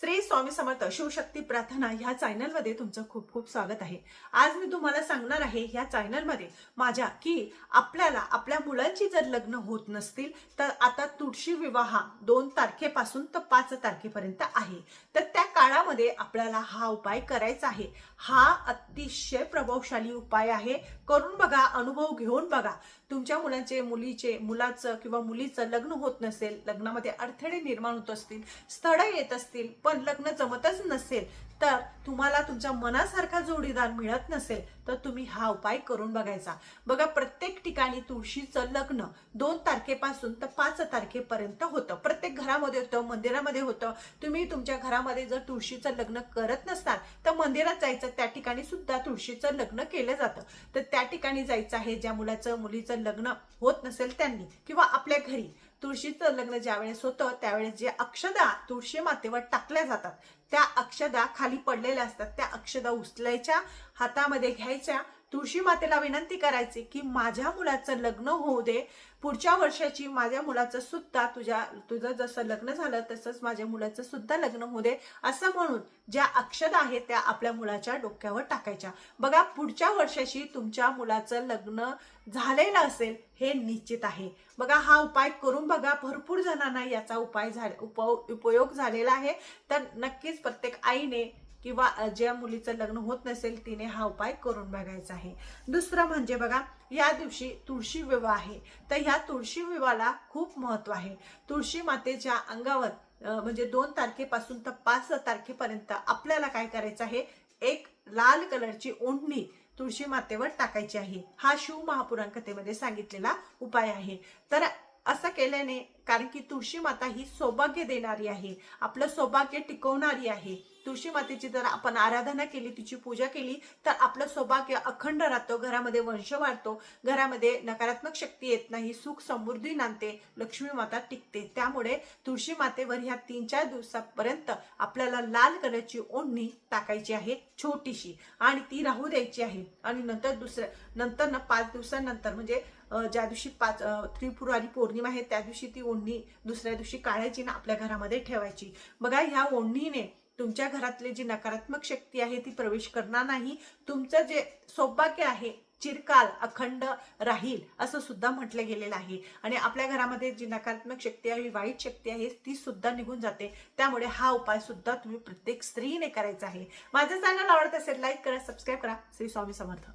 श्री स्वामी समर्थ शिवशक्ती प्रार्थना ह्या चॅनलमध्ये तुमचं खूप खूप स्वागत आहे. आज मी तुम्हाला सांगणार आहे ह्या चॅनलमध्ये माझ्या की आपल्याला आपल्या मुलांची जर लग्न होत नसतील तर आता तुळशी विवाह दोन तारखेपासून तर पाच तारखेपर्यंत आहे. तर त्या काळामध्ये आपल्याला हा उपाय करायचा आहे. हा अतिशय प्रभावशाली उपाय आहे. करून बघा अनुभव घेऊन बघा. तुमच्या मुलांचे मुलीचे मुलाचं किंवा मुलीचं लग्न होत नसेल लग्नामध्ये अडथळे निर्माण होत असतील स्थळं येत असतील पण लग्न जमतच नसेल तर तुम्हाला तुमच्या मनासारखा जोडीदार मिळत नसेल तर तुम्ही हा उपाय करून बघायचा. बघा प्रत्येक ठिकाणी तुळशीचं लग्न दोन तारखेपासून तर पाच तारखेपर्यंत होतं. प्रत्येक घरामध्ये होतं मंदिरामध्ये होतं. तुम्ही तुमच्या घरामध्ये जर तुळशीचं लग्न करत नसताल तर मंदिरात जायचं त्या ठिकाणी सुद्धा तुळशीचं लग्न केलं जातं. तर त्या ठिकाणी जायचं आहे ज्या मुलाचं मुलीचं लग्न होत नसेल त्यांनी किंवा आपल्या घरी तुळशीचं लग्न ज्यावेळेस होतं त्यावेळेस जे अक्षदा तुळशी मातेवर टाकल्या जातात त्या अक्षदा खाली पडलेल्या असतात. त्या अक्षदा उचलायच्या हातामध्ये घ्यायच्या तुळशी मातेला विनंती करायची की माझ्या मुलाचं लग्न होऊ दे. पुढच्या वर्षाची माझ्या मुलाचं सुद्धा तुझ्या तुझं जसं लग्न झालं तसंच माझ्या मुलाचं सुद्धा लग्न होऊ दे असं म्हणून ज्या अक्षद आहेत त्या आपल्या मुलाच्या डोक्यावर टाकायच्या. बघा पुढच्या वर्षाशी तुमच्या मुलाचं लग्न झालेलं असेल हे निश्चित आहे. बघा हा उपाय करून बघा भरपूर जणांना याचा उपाय झाला उप उपयोग झालेला आहे. तर नक्कीच प्रत्येक आईने किंवा ज्या मुलीचं लग्न होत नसेल तिने हा उपाय करून बघायचा आहे. दुसरं म्हणजे बघा या दिवशी तुळशी विवाह आहे. तर ह्या तुळशी विवाहाला खूप महत्त्व आहे. तुळशी मातेच्या अंगावर म्हणजे दोन तारखेपासून तर पाच तारखेपर्यंत आपल्याला काय करायचं आहे? एक लाल कलरची ओढणी तुळशी मातेवर टाकायची आहे. हा शिव महापुरांकथेमध्ये सांगितलेला उपाय आहे. तर असं केल्याने कारण की तुळशी माता ही सौभाग्य देणारी आहे. आपलं सौभाग्य टिकवणारी आहे. तुळशी मातेची जर आपण आराधना केली तिची पूजा केली तर आपलं सौभाग्य अखंड राहतो. घरामध्ये वंश वाढतो. घरामध्ये नकारात्मक शक्ती येत नाही सुख समृद्धी नांदते लक्ष्मी माता टिकते. त्यामुळे तुळशी मातेवर ह्या तीन चार दिवसापर्यंत आपल्याला लाल कलरची ओढणी टाकायची आहे छोटीशी आणि ती राहू द्यायची आहे. आणि नंतर दुसऱ्या नंतर ना पाच दिवसानंतर म्हणजे ज्या दिवशी पाच त्रिपुरारी पौर्णिमा आहे त्या दिवशी ती ओढणी दुसऱ्या दिवशी काढायची ना आपल्या घरामध्ये ठेवायची. बघा ह्या ओढणीने तुमच्या घरातली जी नकारात्मक शक्ती आहे ती प्रवेश करणार नाही. तुमचं जे सौभाग्य आहे चिरकाल अखंड राहील असं सुद्धा म्हटलं गेलेलं आहे. आणि आपल्या घरामध्ये जी नकारात्मक शक्ती आहे वाईट शक्ती आहे ती सुद्धा निघून जाते. त्यामुळे हा उपाय सुद्धा तुम्ही प्रत्येक स्त्रीने करायचा आहे. माझं चॅनल आवडत असेल लाईक करा सबस्क्राईब करा. श्री स्वामी समर्थ.